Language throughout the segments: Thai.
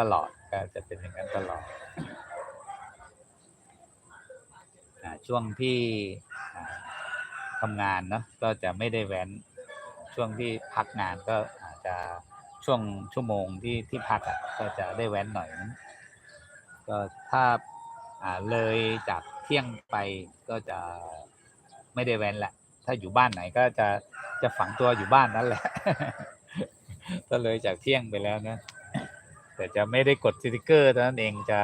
ตลอดก็จะเป็นอย่างนั้นตลอดอช่วงที่ทำงานเนาะก็จะไม่ได้แว้นช่วงที่พักงานก็อาจจะช่วงชั่วโมงที่ที่พักอะก็จะได้แว้นหน่อยนึงก็ถ้าอ่าเลยจากเที่ยงไปก็จะไม่ได้แว้นแหละถ้าอยู่บ้านไหนก็จะจะฝังตัวอยู่บ้านนั่นแหละ ก็เลยจากเที่ยงไปแล้วนะ แต่จะไม่ได้กดสติกเกอร์เท่านั้นเองจะ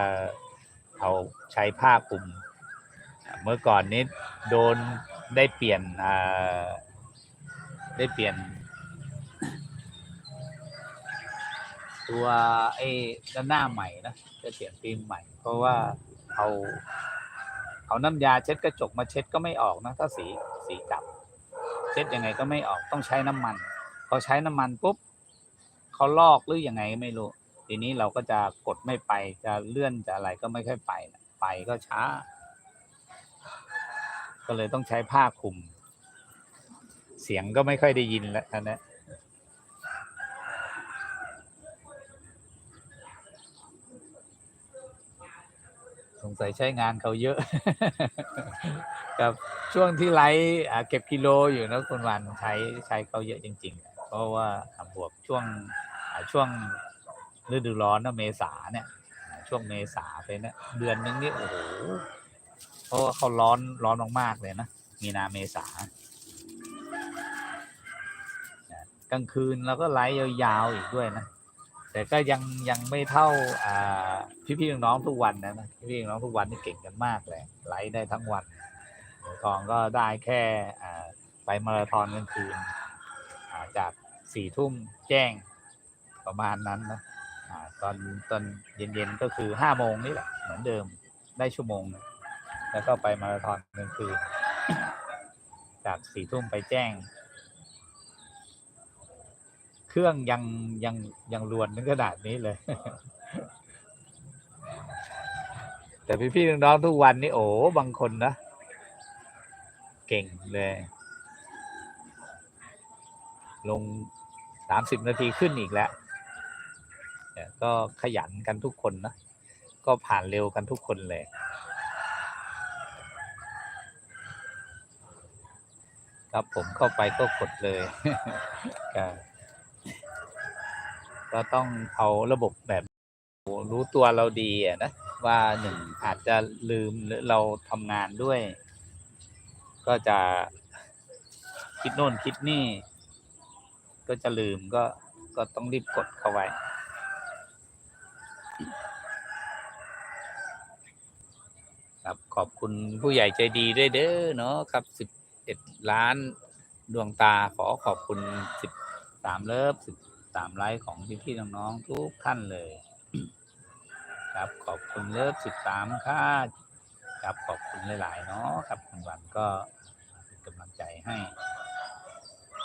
เอาใช้ผ้าคลุมอ่าเมื่อก่อนนี้โดนได้เปลี่ยนได้เปลี่ยน ตัวไอ้ด้านหน้าใหม่นะจะเปลี่ยนฟิล์มใหม่ เพราะว่าเอาเอาน้ำยาเช็ดกระจกมาเช็ดก็ไม่ออกนะ ถ้าสีสีจับ เช็ดยังไงก็ไม่ออกต้องใช้น้ำมัน พอใช้น้ำมันปุ๊บเขาลอกหรือยังไงไม่รู้ ทีนี้เราก็จะกดไม่ไปจะเลื่อนจะอะไรก็ไม่ค่อยไปนะไปก็ช้า ก็เลยต้องใช้ผ้าคลุม เสียงก็ไม่ค่อยได้ยินแล้วนะสงสัยใช้งานเขาเยอะ กับช่วงที่ไลฟ์อ่เก็บกิโลอยู่นะคุณวันใช้ใช้เขาเยอะจริง ๆ เพราะว่าบวกช่วงช่วง ฤดูร้อนนะเมษาเนี่ย ช่วงเมษาไปเนี่ยเดือนนึงนี่โอ้โหเพราะว่าเขาร้อนร้อนมากๆเลยนะมีนาเมษากลางคืนเราก็ไลฟ์ยาวๆอีกด้วยนะแต่ก็ยังยังไม่เท่าอ่าพี่ๆน้องๆทุกวันนะนะพี่ๆน้องๆทุกวันนี่เก่งกันมากเลยไลฟ์ได้ทั้งวันทองก็ได้แค่อ่าไปมาราธอนกลางคืนจากสี่ทุ่มแจ้งประมาณนั้นนะ ตอนตอนเย็นๆก็คือห้าโมงนี่แหละเหมือนเดิมได้ชั่วโมง แล้วก็ไปมาราธอนกลางคืนจากสี่ทุ่มไปแจ้ง เครื่องยังยังยังรวนถึงขนาดนี้เลย แต่พี่ๆน้องๆทุกวันนี่โอ้บางคนนะเก่งเลย ลงสามสิบนาทีขึ้นอีกแล้ว ก็ขยันกันทุกคนนะ ก็ผ่านเร็วกันทุกคนเลยครับผมเข้าไปก็กดเลยก็ก็ต้องเอาระบบแบบรู้ตัวเราดีนะ ว่าหนึ่งอาจจะลืมหรือเราทำงานด้วย ก็จะคิดโน่นคิดนี่ ก็จะลืมก็ก็ต้องรีบกดเข้าไว้ ครับ ขอบคุณผู้ใหญ่ใจดีด้วยเด้อเนาะครับสิบเอ็ดล้านดวงตาขอขอบคุณสิบสามเลิฟสิบสามไลค์ของพี่ๆน้องๆทุกท่านเลย ครับขอบคุณเลิฟสิบสามค่าครับขอบคุณหลาย ๆ เนาะครับคุณวันก็เป็นกำลังใจให้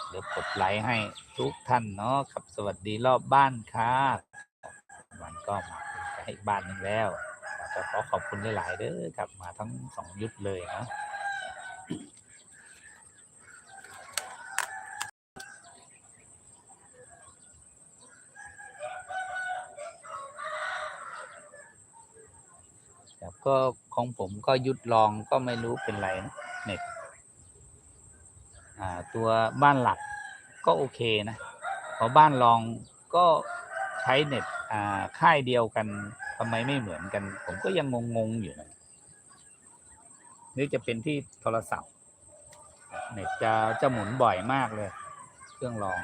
เดี๋ยวกดไลค์ให้ทุกท่านเนาะครับสวัสดีรอบบ้านครับวันก็มาไปให้บ้านนึงแล้ว ก็ขอขอบคุณหลาย ๆเด้อครับมาทั้งสองยุทธเลยเนาะก็ของผมก็ยุดลองก็ไม่รู้เป็นไรนะเน็ตอ่าตัวบ้านหลักก็โอเคนะพอบ้านรองก็ใช้เน็ตอ่าค่ายเดียวกัน ทำไมไม่เหมือนกัน ผมก็ยังงงๆอยู่นะหรือจะเป็นที่โทรศัพท์เน็ตจะจะหมุนบ่อยมากเลย เครื่องรอง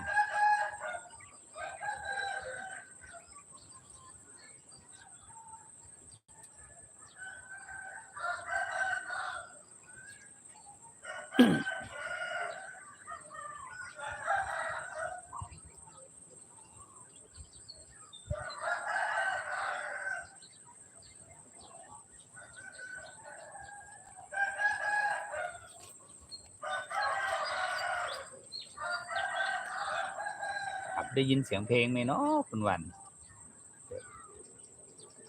ครับ ได้ยินเสียงเพลงไหมเนาะคุณวัน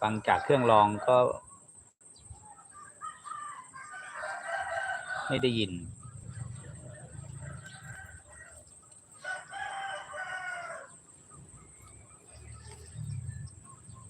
ฟังจากเครื่องรองก็ ไม่ได้ยิน